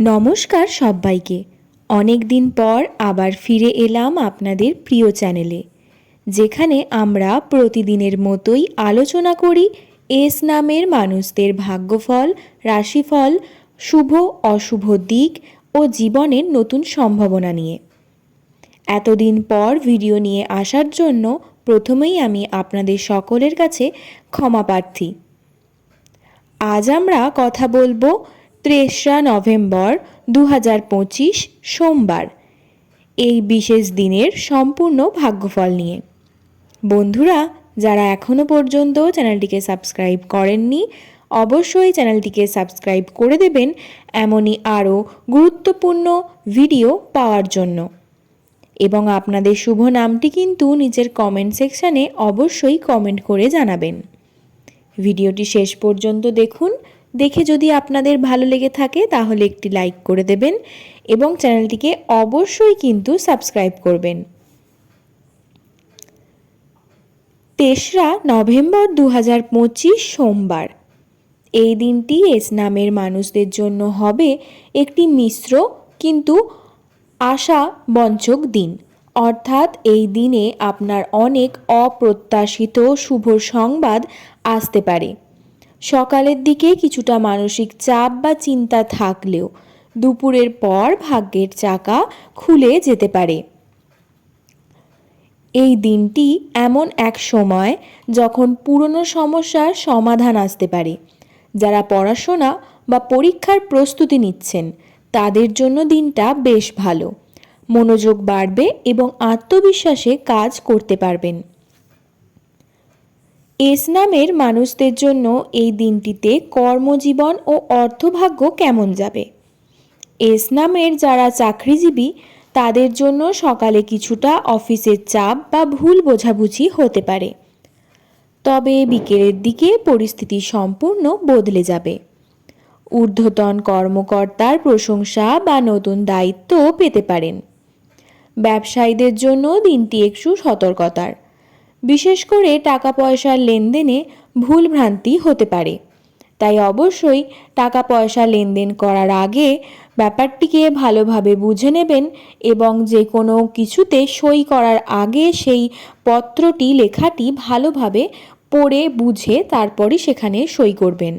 নমস্কার সবাইকে। অনেক দিন পর আবার ফিরে এলাম আপনাদের প্রিয় চ্যানেলে, যেখানে আমরা প্রতিদিনের মতোই আলোচনা করি এস নামের মানুষদের ভাগ্যফল, রাশিফল, শুভ, অশুভ দিক ও জীবনের নতুন সম্ভাবনা নিয়ে। এতদিন পর ভিডিও নিয়ে আসার জন্য প্রথমেই আমি আপনাদের সকলের কাছে ক্ষমা প্রার্থী। আজ আমরা কথা বলব তেসরা নভেম্বর দু হাজার পঁচিশ সোমবার। এই বিশেষ দিনের সম্পূর্ণ ভাগ্যফল নিয়ে। বন্ধুরা, যারা এখনও পর্যন্ত চ্যানেলটিকে সাবস্ক্রাইব করেননি, অবশ্যই চ্যানেলটিকে সাবস্ক্রাইব করে দেবেন এমনই আরও গুরুত্বপূর্ণ ভিডিও পাওয়ার জন্য। এবং আপনাদের শুভ নামটি কিন্তু নিচের কমেন্ট সেকশানে অবশ্যই কমেন্ট করে জানাবেন। ভিডিওটি শেষ পর্যন্ত দেখুন দেখে যদি আপনাদের ভালো লেগে থাকে, তাহলে একটি লাইক করে দেবেন এবং চ্যানেলটিকে অবশ্যই কিন্তু সাবস্ক্রাইব করবেন। তেসরা নভেম্বর দু হাজার পঁচিশ সোমবার। এই দিনটি এস নামের মানুষদের জন্য হবে একটি মিশ্র কিন্তু আশা বঞ্চক দিন। অর্থাৎ এই দিনে আপনার অনেক অপ্রত্যাশিত শুভ সংবাদ আসতে পারে। সকালের দিকে কিছুটা মানসিক চাপ বা চিন্তা থাকলেও দুপুরের পর ভাগ্যের চাকা খুলে যেতে পারে। এই দিনটি এমন এক সময় যখন পুরনো সমস্যার সমাধান আসতে পারে। যারা পড়াশোনা বা পরীক্ষার প্রস্তুতি নিচ্ছেন, তাদের জন্য দিনটা বেশ ভালো। মনোযোগ বাড়বে এবং আত্মবিশ্বাসে কাজ করতে পারবেন। এস নামের মানুষদের জন্য এই দিনটিতে কর্মজীবন ও অর্থভাগ্য কেমন যাবে? এস নামের যারা চাকরিজীবী, তাদের জন্য সকালে কিছুটা অফিসের চাপ বা ভুল বোঝাবুঝি হতে পারে। তবে বিকেলের দিকে পরিস্থিতি সম্পূর্ণ বদলে যাবে। ঊর্ধ্বতন কর্মকর্তার প্রশংসা বা নতুন দায়িত্ব পেতে পারেন। ব্যবসায়ীদের জন্য দিনটি একটু সতর্কতার। বিশেষ করে টাকা পয়সার লেনদেনে ভুলভ্রান্তি হতে পারে। তাই অবশ্যই টাকা পয়সা লেনদেন করার আগে ব্যাপারটিকে ভালোভাবে বুঝে নেবেন এবং যে কোনো কিছুতে সই করার আগে সেই পত্রটি, লেখাটি ভালোভাবে পড়ে বুঝে তারপরই সেখানে সই করবেন।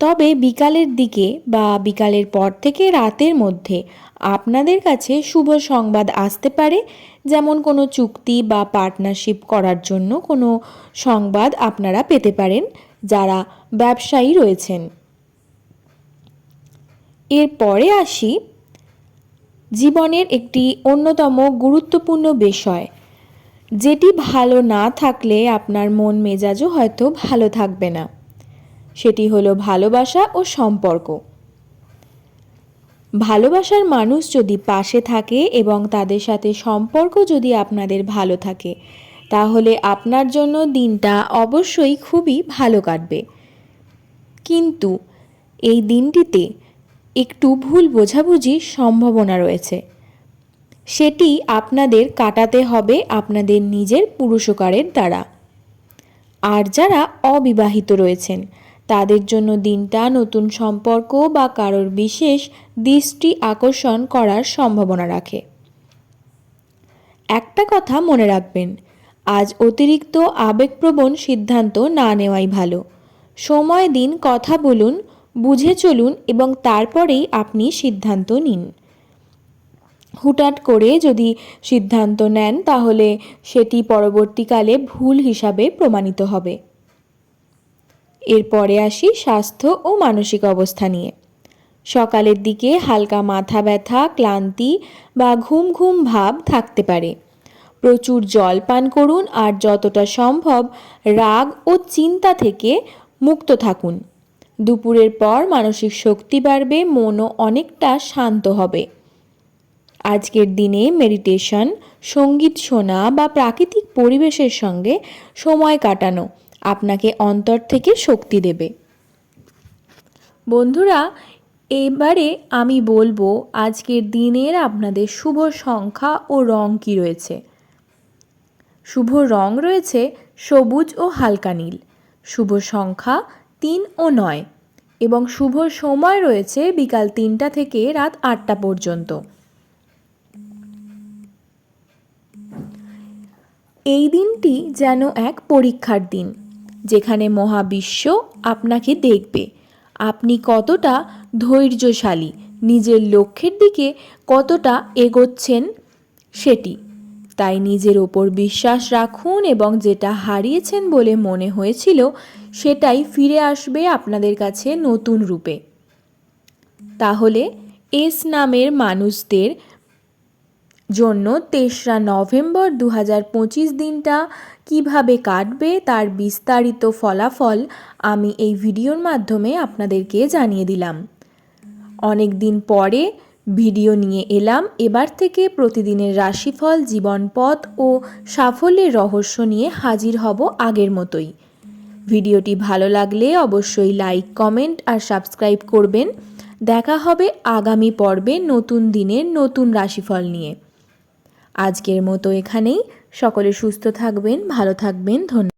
তবে বিকালের দিকে বা বিকালের পর থেকে রাতের মধ্যে আপনাদের কাছে শুভ সংবাদ আসতে পারে, যেমন কোনো চুক্তি বা পার্টনারশিপ করার জন্য কোনো সংবাদ আপনারা পেতে পারেন যারা ব্যবসায়ী রয়েছেন। এরপরে আসি, জীবনের একটি অন্যতম গুরুত্বপূর্ণ বিষয়। যেটি ভালো না থাকলে আপনার মন মেজাজও হয়তো ভালো থাকবে না। সেটি হলো ভালোবাসা ও সম্পর্ক। ভালোবাসার মানুষ যদি পাশে থাকে এবং তাদের সাথে সম্পর্ক যদি আপনাদের ভালো থাকে, তাহলে আপনার জন্য দিনটা অবশ্যই খুবই ভালো কাটবে। কিন্তু এই দিনটিতে একটু ভুল বোঝাবুঝির সম্ভাবনা রয়েছে। সেটি আপনাদের কাটাতে হবে আপনাদের নিজের পুরুষকারের দ্বারা। আর যারা অবিবাহিত রয়েছেন তাদের জন্য দিনটা নতুন সম্পর্ক বা কারোর বিশেষ দৃষ্টি আকর্ষণ করার সম্ভাবনা রাখে। একটা কথা মনে রাখবেন, আজ অতিরিক্ত আবেগপ্রবণ সিদ্ধান্ত না নেওয়াই ভালো। সময় দিন, কথা বলুন, বুঝে চলুন এবং তারপরেই আপনি সিদ্ধান্ত নিন। হুটাট করে যদি সিদ্ধান্ত নেন, তাহলে সেটি পরবর্তীকালে ভুল হিসাবে প্রমাণিত হবে। এরপরে আসি স্বাস্থ্য ও মানসিক অবস্থা নিয়ে। সকালের দিকে হালকা মাথা ব্যথা, ক্লান্তি বা ঘুম ঘুম ভাব থাকতে পারে। প্রচুর জল পান করুন আর যতটা সম্ভব রাগ ও চিন্তা থেকে মুক্ত থাকুন। দুপুরের পর মানসিক শক্তি বাড়বে, মনও অনেকটা শান্ত হবে। আজকের দিনে মেডিটেশন, সংগীত শোনা বা প্রাকৃতিক পরিবেশের সঙ্গে সময় কাটানো আপনাকে অন্তর থেকে শক্তি দেবে। বন্ধুরা, এবারে আমি বলব আজকের দিনের আপনাদের শুভ সংখ্যা ও রং কি রয়েছে। শুভ রং রয়েছে সবুজ ও হালকা নীল, শুভ সংখ্যা তিন ও নয় এবং শুভ সময় রয়েছে বিকাল তিনটা থেকে রাত আটটা পর্যন্ত। এই দিনটি যেন এক পরীক্ষার দিন। যেখানে মহাবিশ্ব আপনাকে দেখবে। আপনি কতটা ধৈর্যশালী, নিজের লক্ষ্যের দিকে কতটা এগোচ্ছেন সেটি। তাই নিজের ওপর বিশ্বাস রাখুন এবং যেটা হারিয়েছেন বলে মনে হয়েছিল, সেটাই ফিরে আসবে আপনাদের কাছে নতুন রূপে। তাহলে এস নামের মানুষদের জন্য তেসরা নভেম্বর দু হাজার পঁচিশ দিনটা কীভাবে কাটবে তার বিস্তারিত ফলাফল আমি এই ভিডিওর মাধ্যমে আপনাদেরকে জানিয়ে দিলাম। অনেক দিন পরে ভিডিও নিয়ে এলাম। এবার থেকে প্রতিদিনের রাশিফল, জীবনপথ ও সাফল্যের রহস্য নিয়ে হাজির হব আগের মতোই। ভিডিওটি ভালো লাগলে অবশ্যই লাইক, কমেন্ট আর সাবস্ক্রাইব করবেন। দেখা হবে আগামী পর্বে নতুন দিনের নতুন রাশিফল নিয়ে। আজকের মতো এখানেই। সকলে সুস্থ থাকবেন ভালো থাকবেন ধন্যবাদ।